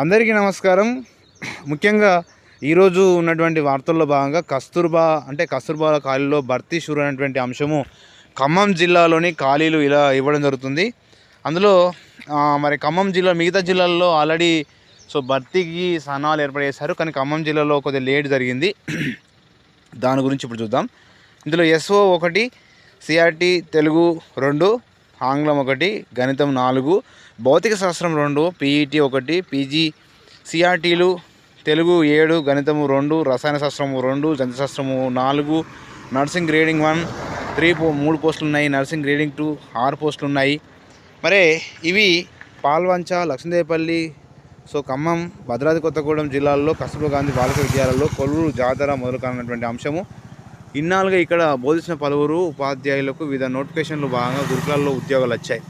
అందరికీ నమస్కారం. ముఖ్యంగా ఈరోజు ఉన్నటువంటి వార్తల్లో భాగంగా కస్తూర్బా అంటే కస్తూర్బా ఖాళీలో భర్తీ షూర్ అనేటువంటి అంశము ఖమ్మం జిల్లాలోని ఖాళీలు ఇలా ఇవ్వడం జరుగుతుంది. అందులో మరి ఖమ్మం జిల్లా మిగతా జిల్లాల్లో ఆల్రెడీ సో భర్తీకి సన్నాలు ఏర్పాటు చేశారు. కానీ ఖమ్మం జిల్లాలో కొద్దిగా లేట్ జరిగింది. దాని గురించి ఇప్పుడు చూద్దాం. ఇందులో ఎస్ఓ ఒకటి సిఆర్టీ తెలుగు రెండు ఆంగ్లం ఒకటి గణితం నాలుగు భౌతిక శాస్త్రం రెండు పీఈటీ ఒకటి పీజీ సిఆర్టీలు తెలుగు ఏడు గణితము రెండు రసాయన శాస్త్రము రెండు జంతుశాస్త్రము నాలుగు నర్సింగ్ గ్రేడింగ్ వన్ త్రీ పో మూడు పోస్టులు ఉన్నాయి నర్సింగ్ గ్రేడింగ్ టూ ఆరు పోస్టులు ఉన్నాయి. మరే ఇవి పాల్వంచ లక్ష్మీదేవిపల్లి సో ఖమ్మం భద్రాద్రి కొత్తగూడెం జిల్లాల్లో కస్తూర్బా గాంధీ బాలిక విద్యాలయంలో కొల్లూరు జాతర మొదలు కానున్నటువంటి అంశము. ఇన్నాళ్ళుగా ఇక్కడ బోధించిన పలువురు ఉపాధ్యాయులకు వివిధ నోటిఫికేషన్లు భాగంగా గురుకులాల్లో ఉద్యోగాలు వచ్చాయి.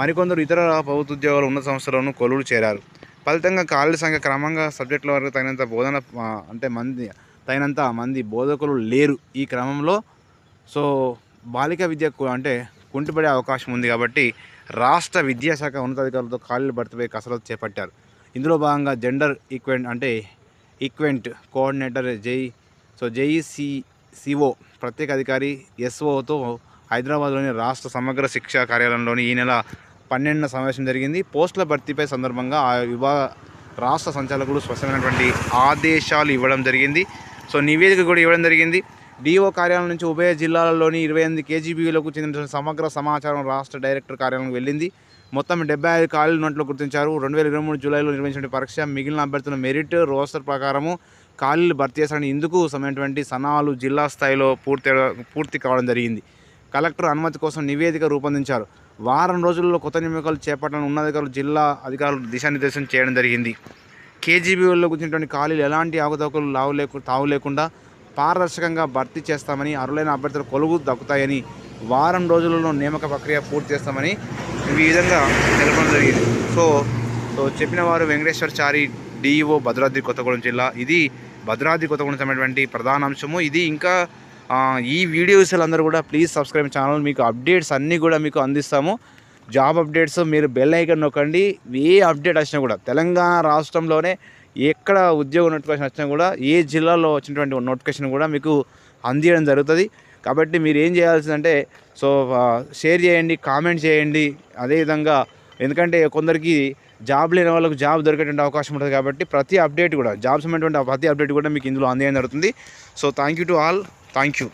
మరికొందరు ఇతర ప్రభుత్వ ఉద్యోగాలు ఉన్నత సంస్థలను కొలువులు చేరారు. ఫలితంగా కాళ్ళ సంఖ్య క్రమంగా సబ్జెక్టుల వరకు తగినంత బోధన అంటే మంది తగినంత మంది బోధకులు లేరు ఈ క్రమంలో. సో బాలిక విద్యకు అంటే కుంటుపడే అవకాశం ఉంది కాబట్టి రాష్ట్ర విద్యాశాఖ ఉన్నతాధికారులతో ఖాళీలు భర్తపై కసరత్తు చేపట్టారు. ఇందులో భాగంగా జెండర్ ఈక్వెంట్ అంటే ఈక్వెంట్ కోఆర్డినేటర్ జై సో జేఈసీ సిఓ ప్రత్యేక అధికారి ఎస్ఓతో హైదరాబాద్లోని రాష్ట్ర సమగ్ర శిక్షా కార్యాలయంలోని ఈ నెల పన్నెండున సమావేశం జరిగింది. పోస్టుల భర్తీపై సందర్భంగా ఆ విభాగ రాష్ట్ర సంచాలకులు స్పష్టమైనటువంటి ఆదేశాలు ఇవ్వడం జరిగింది. సో నివేదిక కూడా ఇవ్వడం జరిగింది. డిఓ కార్యాలయం నుంచి ఉభయ జిల్లాలలోని ఇరవై ఎనిమిది కేజీబీలకు చెందిన సమగ్ర సమాచారం రాష్ట్ర డైరెక్టర్ కార్యాలయం వెళ్ళింది. మొత్తం డెబ్బై ఐదు ఖాళీలు ఉన్నట్లు గుర్తించారు. రెండు వేల ఇరవై మూడు జూలైలో నిర్వహించిన పరీక్ష మిగిలిన అభ్యర్థుల మెరిట్ రోస్టర్ ప్రకారము ఖాళీలు భర్తీ చేశారని ఇందుకు సమయటువంటి సనాలు జిల్లా స్థాయిలో పూర్తి పూర్తి కావడం జరిగింది. కలెక్టర్ అనుమతి కోసం నివేదిక రూపొందించారు. వారం రోజుల్లో కొత్త నియామకాలు చేపట్టాలని ఉన్నతాధికారులు జిల్లా అధికారులు దిశానిర్దేశం చేయడం జరిగింది. కేజీబీలో కూర్చున్నటువంటి ఖాళీలు ఎలాంటి అవకతవకలు లావు లేకు తావు లేకుండా పారదర్శకంగా భర్తీ చేస్తామని అర్హులైన అభ్యర్థులు కొలువు దక్కుతాయని వారం రోజులలో నియామక ప్రక్రియ పూర్తి చేస్తామని ఈ విధంగా తెలపడం జరిగింది. సో సో చెప్పిన వారు వెంకటేశ్వర చారి డిఈఓ భద్రాద్రి కొత్తగూడెం జిల్లా. ఇది భద్రాద్రి కొత్తగూడెం సంబంధించినటువంటి ప్రధాన అంశము ఇది ఇంకా ఈ వీడియోస్ అందరూ కూడా ప్లీజ్ సబ్స్క్రైబ్ ఛానల్. మీకు అప్డేట్స్ అన్నీ కూడా మీకు అందిస్తాము. జాబ్ అప్డేట్స్ మీరు బెల్ ఐకన్ నొక్కండి. ఏ అప్డేట్ వచ్చినా కూడా తెలంగాణ రాష్ట్రంలోనే ఎక్కడ ఉద్యోగ నోటిఫికేషన్ వచ్చినా కూడా ఏ జిల్లాలో వచ్చినటువంటి నోటిఫికేషన్ కూడా మీకు అందియడం జరుగుతుంది. కాబట్టి మీరు ఏం చేయాల్సిందంటే సో షేర్ చేయండి కామెంట్ చేయండి. అదేవిధంగా ఎందుకంటే కొందరికి జాబ్ లేని వాళ్ళకు జాబ్ దొరికేటువంటి అవకాశం ఉంటుంది కాబట్టి ప్రతి అప్డేట్ కూడా జాబ్స్ అనేటువంటి ప్రతి అప్డేట్ కూడా మీకు ఇందులో అందేయడం జరుగుతుంది. So thank you to all thank you